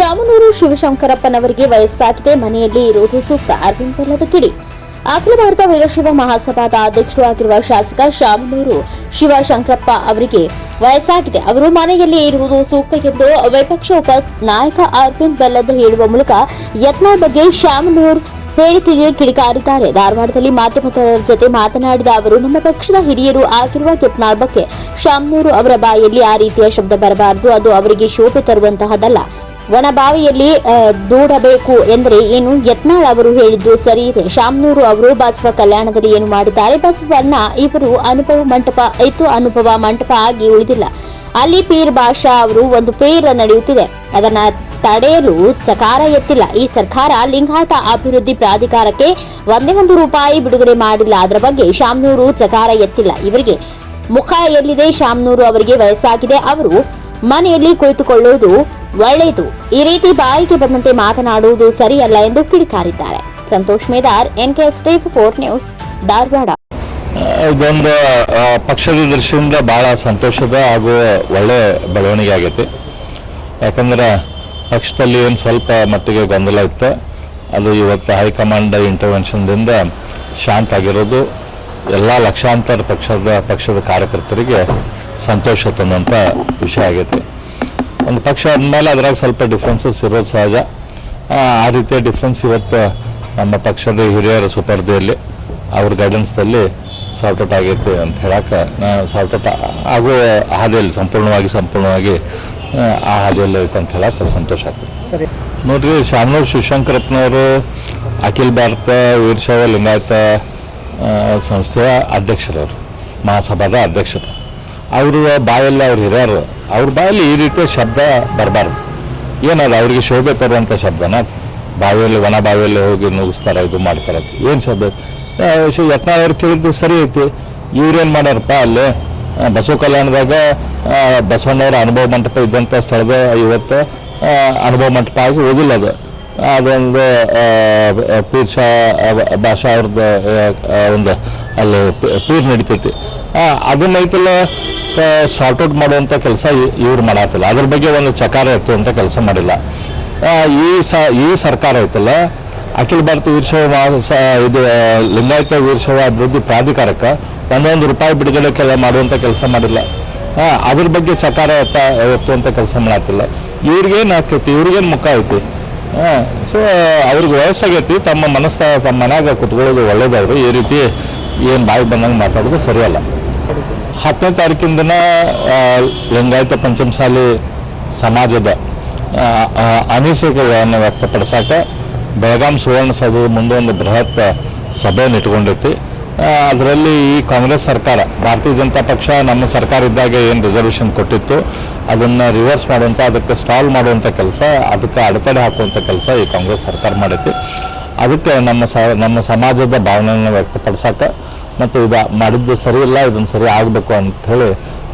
ಶಾಮನೂರು ಶಿವಶಂಕರಪ್ಪನವರಿಗೆ ವಯಸ್ಸಾಗಿದೆ. ಮನೆಯಲ್ಲಿ ಇರುವುದು ಸೂಕ್ತ. ಅರವಿಂದ್ ಬೆಲ್ಲದ ಕಿಡಿ. ಅಖಿಲ ಭಾರತ ವೀರಶಿವ ಮಹಾಸಭಾದ ಅಧ್ಯಕ್ಷರಾಗಿರುವ ಶಾಸಕ ಶಾಮನೂರು ಶಿವಶಂಕರಪ್ಪ ಅವರಿಗೆ ವಯಸ್ಸಾಗಿದೆ. ಅವರು ಮನೆಯಲ್ಲಿ ಇರುವುದು ಸೂಕ್ತ ಎಂದು ವಿಪಕ್ಷ ಉಪ ನಾಯಕ ಅರವಿಂದ್ ಬೆಲ್ಲದ ಹೇಳುವ ಮೂಲಕ ಯತ್ನ ಬಗ್ಗೆ ಶಾಮನೂರ್ ಹೇಳಿಕೆಗೆ ಕಿಡಿಕಾರಿದ್ದಾರೆ. ಧಾರವಾಡದಲ್ಲಿ ಮಾಧ್ಯಮದವರ ಜೊತೆ ಮಾತನಾಡಿದ ಅವರು, ನಮ್ಮ ಪಕ್ಷದ ಹಿರಿಯರು ಆಗಿರುವ ಯತ್ನಾಳ್ ಬಗ್ಗೆ ಶಾಮನೂರು ಅವರ ಬಾಯಲ್ಲಿ ಆ ರೀತಿಯ ಶಬ್ದ ಬರಬಾರದು. ಅದು ಅವರಿಗೆ ಶೋಭೆ ತರುವಂತಹದಲ್ಲ. ಒಣಬಾವಿಯಲ್ಲಿ ದೂಡಬೇಕು ಎಂದರೆ ಏನು? ಯತ್ನಾಳ್ ಅವರು ಹೇಳಿದ್ದು ಸರಿ. ಇದೆ ಶಾಮನೂರು ಅವರು ಬಸವ ಕಲ್ಯಾಣದಲ್ಲಿ ಏನು ಮಾಡಿದ್ದಾರೆ? ಬಸವಣ್ಣ ಇವರು ಅನುಭವ ಮಂಟಪ, ಇತ್ತು ಅನುಭವ ಮಂಟಪ ಆಗಿ ಉಳಿದಿಲ್ಲ. ಅಲ್ಲಿ ಪೀರ್ ಭಾಷಾ ಅವರು ಒಂದು ಪೇರ ನಡೆಯುತ್ತಿದೆ. ಅದನ್ನ ತಡೆಯಲು ಚಕಾರ ಎತ್ತಿಲ್ಲ. ಈ ಸರ್ಕಾರ ಲಿಂಗಾಯತ ಅಭಿವೃದ್ಧಿ ಪ್ರಾಧಿಕಾರಕ್ಕೆ ಒಂದೇ ಒಂದು ರೂಪಾಯಿ ಬಿಡುಗಡೆ ಮಾಡಿಲ್ಲ. ಅದರ ಬಗ್ಗೆ ಶಾಮ್ನೂರು ಚಕಾರ ಎತ್ತಿಲ್ಲ. ಇವರಿಗೆ ಮುಖ ಎಲ್ಲಿದೆ? ಶಾಮ್ನೂರು ಅವರಿಗೆ ವಯಸ್ಸಾಗಿದೆ. ಅವರು ಮನೆಯಲ್ಲಿ ಕುಳಿತುಕೊಳ್ಳುವುದು ಒಳ್ಳೆಯದು. ಈ ರೀತಿ ಬಾಯಿಗೆ ಬಂದಂತೆ ಮಾತನಾಡುವುದು ಸರಿಯಲ್ಲ ಎಂದು ಕಿಡಿಕಾರಿದ್ದಾರೆ. ಸಂತೋಷ್ ಮೇದಾರ್, ಎನ್ಕೆ ಸ್ಟೇಫ್ ಫೋರ್ ನ್ಯೂಸ್, ಧಾರವಾಡ. ಇದೊಂದು ಪಕ್ಷದ ದೃಷ್ಟಿಯಿಂದ ಭಾಳ ಸಂತೋಷದ ಹಾಗೂ ಒಳ್ಳೆ ಬೆಳವಣಿಗೆ ಆಗೈತಿ. ಯಾಕಂದ್ರೆ ಪಕ್ಷದಲ್ಲಿ ಏನು ಸ್ವಲ್ಪ ಮಟ್ಟಿಗೆ ಗೊಂದಲ ಇತ್ತು, ಅದು ಇವತ್ತು ಹೈಕಮಾಂಡ್ ಇಂಟರ್ವೆನ್ಷನ್ದಿಂದ ಶಾಂತ ಆಗಿರೋದು. ಎಲ್ಲ ಲಕ್ಷಾಂತರ ಪಕ್ಷದ ಪಕ್ಷದ ಕಾರ್ಯಕರ್ತರಿಗೆ ಸಂತೋಷ ತಂದಂಥ ವಿಷಯ ಆಗೈತೆ. ಒಂದು ಪಕ್ಷ ಅಂದಮೇಲೆ ಅದ್ರಾಗ ಸ್ವಲ್ಪ ಡಿಫ್ರೆನ್ಸಸ್ ಇರೋದು ಸಹಜ. ಆ, ರೀತಿಯ ಡಿಫ್ರೆನ್ಸ್ ಇವತ್ತು ನಮ್ಮ ಪಕ್ಷದ ಹಿರಿಯರ ಸುಪರ್ದೆಯಲ್ಲಿ ಅವ್ರ ಗೈಡೆನ್ಸ್ದಲ್ಲಿ ಸಾರ್ಟ್ ಔಟ್ ಆಗೈತೆ ಅಂತ ಹೇಳಕ್ಕೆ ನಾನು ಸಾರ್ಟ್ ಔಟ್ ಆಗುವ ಹಾದಿಯಲ್ಲಿ ಸಂಪೂರ್ಣವಾಗಿ ಸಂಪೂರ್ಣವಾಗಿ ಆ, ಹಾದಿಯಲ್ಲಿ ಐತೆ ಅಂತ ಹೇಳಕ್ಕೆ ಸಂತೋಷ ಆಗ್ತದೆ. ಸರಿ. ನೋಡ್ರಿ ಶಾಮನೂರು ಶಿವಶಂಕರಪ್ಪನವರು ಅಖಿಲ ಭಾರತ ವೀರಶೈವ ಲಿಂಗಾಯತ ಸಂಸ್ಥೆಯ ಅಧ್ಯಕ್ಷರವರು ಮಹಾಸಭಾದ ಅಧ್ಯಕ್ಷರು. ಅವರು ಬಾಯಲ್ಲಿ ಅವ್ರು ಇರೋರು, ಅವ್ರ ಬಾಯಲ್ಲಿ ಈ ರೀತಿಯ ಶಬ್ದ ಬರಬಾರ್ದು. ಏನದು ಅವ್ರಿಗೆ ಶೋಭೆ ತರುವಂಥ ಶಬ್ದನ? ಬಾವಿಯಲ್ಲಿ ಒಣ ಬಾವಿಯಲ್ಲಿ ಹೋಗಿ ನುಗ್ಗಿಸ್ತಾರೆ ಇದು ಮಾಡ್ತಾರೆ ಏನು ಶಬ್ದ? ಯತ್ನ ಅವ್ರು ಕೇಳಿದ್ದು ಸರಿ ಐತಿ. ಇವ್ರೇನು ಮಾಡ್ಯಾರಪ್ಪ ಅಲ್ಲಿ? ಬಸವ ಕಲ್ಯಾಣದಾಗ ಬಸವಣ್ಣವರ ಅನುಭವ ಮಂಟಪ ಇದ್ದಂಥ ಸ್ಥಳದ ಇವತ್ತು ಅನುಭವ ಮಂಟಪ ಆಗಿ ಓದಿಲ್ಲ ಅದು. ಅದೊಂದು ಪೀರ್ ಶಾ ಭಾಷಾ ಅವ್ರದ್ದು ಒಂದು, ಅಲ್ಲಿ ಪೀರ್ ನಡೀತೈತಿ. ಅದನ್ನ ಅದನ್ನೈತಲ್ಲ ಸಾರ್ಟ್ ಔಟ್ ಮಾಡುವಂಥ ಕೆಲಸ ಇವ್ರು ಮಾಡತ್ತಿಲ್ಲ ಅದ್ರ ಬಗ್ಗೆ ಒಂದು ಚಕಾರ ಅಂತ ಕೆಲಸ ಮಾಡಿಲ್ಲ. ಈ ಸ, ಈ ಸರ್ಕಾರ ಐತಲ್ಲ, ಅಖಿಲ ಭಾರತ ವೀರಶೈವ ಇದು ಲಿಂಗಾಯತ ವೀರಶೈವ ಅಭಿವೃದ್ಧಿ ಪ್ರಾಧಿಕಾರಕ್ಕೆ ಒಂದೊಂದು ರೂಪಾಯಿ ಬಿಡುಗಡೆ ಕೆಲ ಮಾಡುವಂಥ ಕೆಲಸ ಮಾಡಿಲ್ಲ. ಹಾಂ ಅದ್ರ ಬಗ್ಗೆ ಚಕಾರ ಎತ್ತ ಅಂತ ಕೆಲಸ ಮಾಡತ್ತಿಲ್ಲ ಇವ್ರಿಗೇನು ಆಕೈತಿ, ಇವ್ರಿಗೇನು ಮುಖ ಐತಿ? ಸೊ ಅವ್ರಿಗೆ ವಯಸ್ಸಾಗೈತಿ, ತಮ್ಮ ಮನಸ್ಸ, ತಮ್ಮ ಮನ್ಯಾಗ ಕುತ್ಕೊಳ್ಳೋದು ಒಳ್ಳೇದವ್ರು ಈ ರೀತಿ ಏನು ಬಾಯಿ ಬಂದಂಗೆ ಮಾತಾಡೋದು ಸರಿಯಲ್ಲ. ಹತ್ತನೇ ತಾರೀಕಿಂದನ ದಿನ ಲಿಂಗಾಯತ ಪಂಚಮಸಾಲಿ ಸಮಾಜದ ಅನಿಸಿಕೆಗಳನ್ನು ಸುವರ್ಣ ಬೆಳಗಾಂ ಸುವರ್ಣಸೌಧದ ಮುಂದೆ ಒಂದು ಬೃಹತ್ ಸಭೆಯನ್ನು ಇಟ್ಕೊಂಡೈತಿ ಅದರಲ್ಲಿ ಈ ಕಾಂಗ್ರೆಸ್ ಸರ್ಕಾರ, ಭಾರತೀಯ ಜನತಾ ಪಕ್ಷ ನಮ್ಮ ಸರ್ಕಾರ ಇದ್ದಾಗ ಏನು ರಿಸರ್ವೇಷನ್ ಕೊಟ್ಟಿತ್ತು, ಅದನ್ನು ರಿವರ್ಸ್ ಮಾಡುವಂಥ ಅದಕ್ಕೆ ಸ್ಟಾಲ್ ಮಾಡುವಂಥ ಕೆಲಸ, ಅದಕ್ಕೆ ಅಡೆತಡೆ ಹಾಕುವಂಥ ಕೆಲಸ ಈ ಕಾಂಗ್ರೆಸ್ ಸರ್ಕಾರ ಮಾಡೈತಿ. ಅದಕ್ಕೆ ನಮ್ಮ ಸ, ನಮ್ಮ ಸಮಾಜದ ಭಾವನೆಯನ್ನು ವ್ಯಕ್ತಪಡಿಸಕ್ಕೆ ಮತ್ತು ಇದು ಮಾಡಿದ್ದು ಸರಿ ಇಲ್ಲ ಇದನ್ನು ಸರಿ ಆಗಬೇಕು ಅಂತ ಹೇಳಿ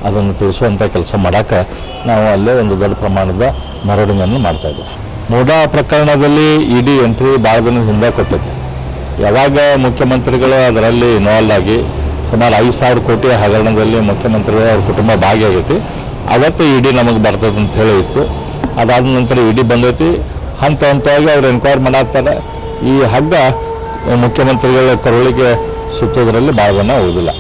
ಅದನ್ನು ತಿಳಿಸುವಂಥ ಕೆಲಸ ಮಾಡೋಕ್ಕೆ ನಾವು ಅಲ್ಲೇ ಒಂದು ದೊಡ್ಡ ಪ್ರಮಾಣದ ಮೆರವಣಿಗೆಯನ್ನು ಮಾಡ್ತಾ ಇದ್ದೇವೆ. ಮೂಡಾ ಪ್ರಕರಣದಲ್ಲಿ ಇಡಿ ಎಂಟ್ರಿ ಭಾಳ ದಿನ ಹಿಂದೆ ಕೊಟ್ಟಿದೆ. ಯಾವಾಗ ಮುಖ್ಯಮಂತ್ರಿಗಳು ಅದರಲ್ಲಿ ಇನ್ವಾಲ್ವ್ ಆಗಿ ಸುಮಾರು ಐದು ಸಾವಿರ ಕೋಟಿ ಹಗರಣದಲ್ಲಿ ಮುಖ್ಯಮಂತ್ರಿಗಳು ಅವ್ರ ಕುಟುಂಬ ಭಾಗಿಯಾಗೈತಿ, ಅವತ್ತು ಇಡಿ ನಮಗೆ ಬರ್ತದೆ ಅಂತ ಹೇಳಿ ಇತ್ತು. ಅದಾದ ನಂತರ ಇಡಿ ಬಂದೈತಿ. ಹಂತ ಹಂತವಾಗಿ ಅವ್ರು ಎನ್ಕ್ವೈರ್ ಮಾಡಾಕ್ತಾರೆ ಈ ಹಗ್ಗ ಮುಖ್ಯಮಂತ್ರಿಗಳ ಕರುಳಿಗೆ ಸುತ್ತೋದ್ರಲ್ಲಿ ಭಾಳ ಜನ ಉಳಿದಿಲ್ಲ